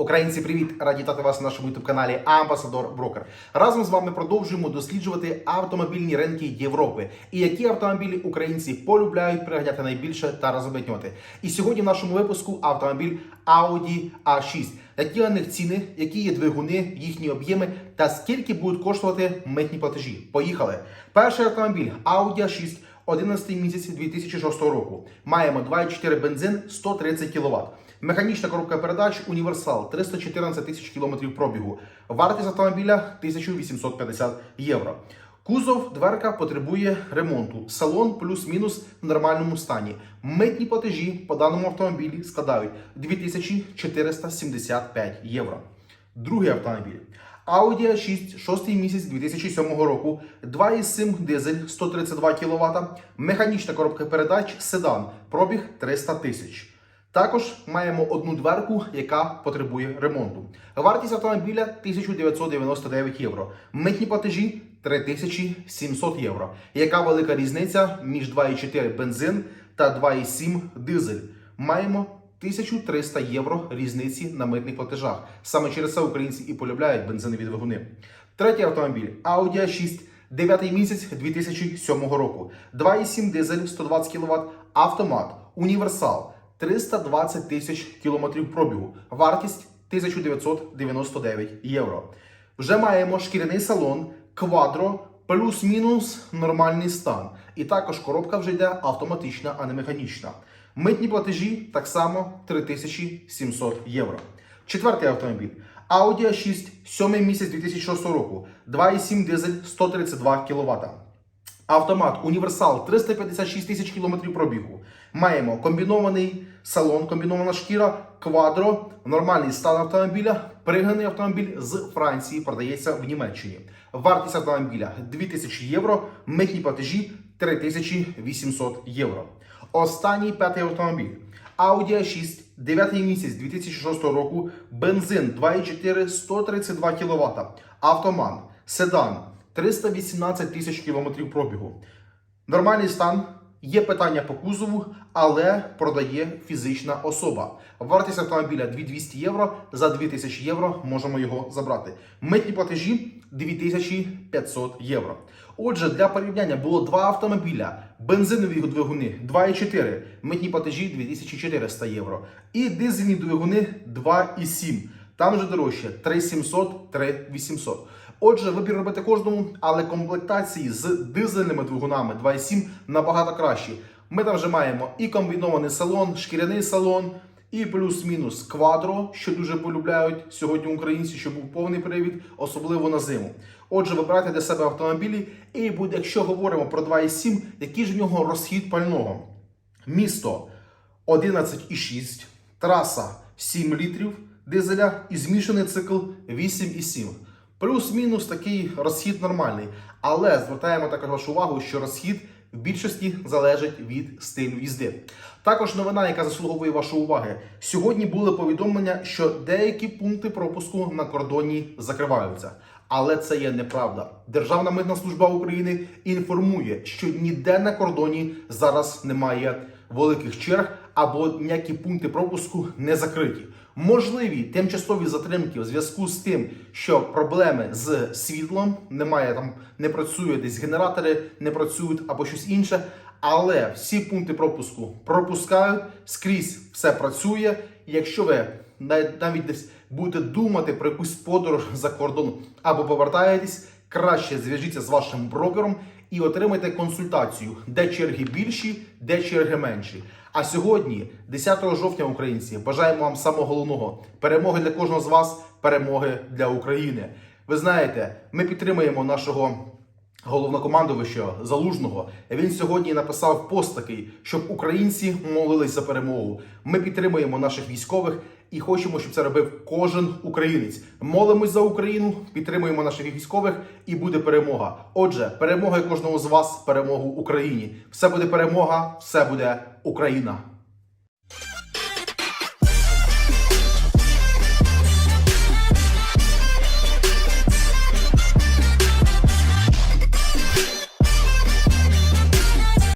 Українці, привіт! Раді вітати вас на нашому youtube каналі Амбасадор Брокер. Разом з вами продовжуємо досліджувати автомобільні ринки Європи і які автомобілі українці полюбляють приганяти найбільше та розобітнювати. І сьогодні в нашому випуску автомобіль Audi A6. Які на них ціни, які є двигуни, їхні об'єми та скільки будуть коштувати митні платежі. Поїхали! Перший автомобіль Audi A6 11 місяць 2006 року. Маємо 2,4 бензин 130 кВт. Механічна коробка передач Універсал 314 тисяч кілометрів пробігу. Вартість автомобіля 1850 євро. Кузов дверка потребує ремонту. Салон плюс-мінус в нормальному стані. Митні платежі по даному автомобілі складають 2475 євро. Другий автомобіль. Audi A6, 6 місяць 2007 року, 2,7 дизель 132 кВт, механічна коробка передач, седан, пробіг 300 тисяч. Також маємо одну дверку, яка потребує ремонту. Вартість автомобіля 1999 євро. Митні платежі 3700 євро. Яка велика різниця між 2,4 бензин та 2,7 дизель? Маємо 1300 євро різниці на митних платежах. Саме через це українці і полюбляють бензинові двигуни. Третій автомобіль Audi A6, 9 місяць 2007 року. 2,7 дизель 120 кВт, автомат, універсал. 320 тисяч кілометрів пробігу. Вартість 1999 євро. Вже маємо шкіряний салон, квадро, плюс-мінус нормальний стан. І також коробка вже йде автоматична, а не механічна. Митні платежі так само 3700 євро. Четвертий автомобіль. Audi A6, 7 місяць 2006 року. 2,7 дизель 132 кВт. Автомат Універсал 356 тисяч кілометрів пробігу. Маємо комбінований салон, комбінована шкіра, квадро, нормальний стан автомобіля. Пригнаний автомобіль з Франції продається в Німеччині. Вартість автомобіля 2000 євро, митні платежі 3800 євро. Останній п'ятий автомобіль. Audi A6, 9 місяць 2006 року, бензин 2,4 132 кВт, автомат, седан 318 тисяч кілометрів пробігу. Нормальний стан, є питання по кузову, але продає фізична особа. Вартість автомобіля 2200 євро, за 2000 євро можемо його забрати. Митні платежі 2500 євро. Отже, для порівняння було два автомобіля, бензинові двигуни 2,4, митні платежі 2400 євро. І дизельні двигуни 2,7. Там же дорожче 3700, 3800. Отже, вибір робити кожному, але комплектації з дизельними двигунами 2,7 набагато кращі. Ми там вже маємо і комбінований салон, шкіряний салон, і плюс-мінус квадро, що дуже полюбляють сьогодні українці, щоб був повний привід, особливо на зиму. Отже, вибирайте для себе автомобілі, і буде, якщо говоримо про 2,7, який ж в нього розхід пального? Місто 11,6, траса 7 літрів дизеля і змішаний цикл 8,7. Плюс-мінус такий розхід нормальний. Але звертаємо також вашу увагу, що розхід в більшості залежить від стилю їзди. Також новина, яка заслуговує вашої уваги. Сьогодні були повідомлення, що деякі пункти пропуску на кордоні закриваються. Але це є неправда. Державна митна служба України інформує, що ніде на кордоні зараз немає великих черг або ніякі пункти пропуску не закриті. Можливі тимчасові затримки у зв'язку з тим, що проблеми з світлом немає там, не працює десь генератори, не працюють або щось інше. Але всі пункти пропуску пропускають скрізь все працює. Якщо ви навіть десь будете думати про якусь подорож за кордон або повертаєтесь, краще зв'яжіться з вашим брокером і отримайте консультацію, де черги більші, де черги менші. А сьогодні, 10 жовтня, українці, бажаємо вам самого головного перемоги для кожного з вас, перемоги для України. Ви знаєте, ми підтримуємо нашого. Головнокомандувача Залужного він сьогодні написав пост такий, щоб українці молились за перемогу. Ми підтримуємо наших військових і хочемо, щоб це робив кожен українець. Молимось за Україну, підтримуємо наших військових, і буде перемога. Отже, перемога кожного з вас, перемогу Україні. Все буде перемога, все буде Україна.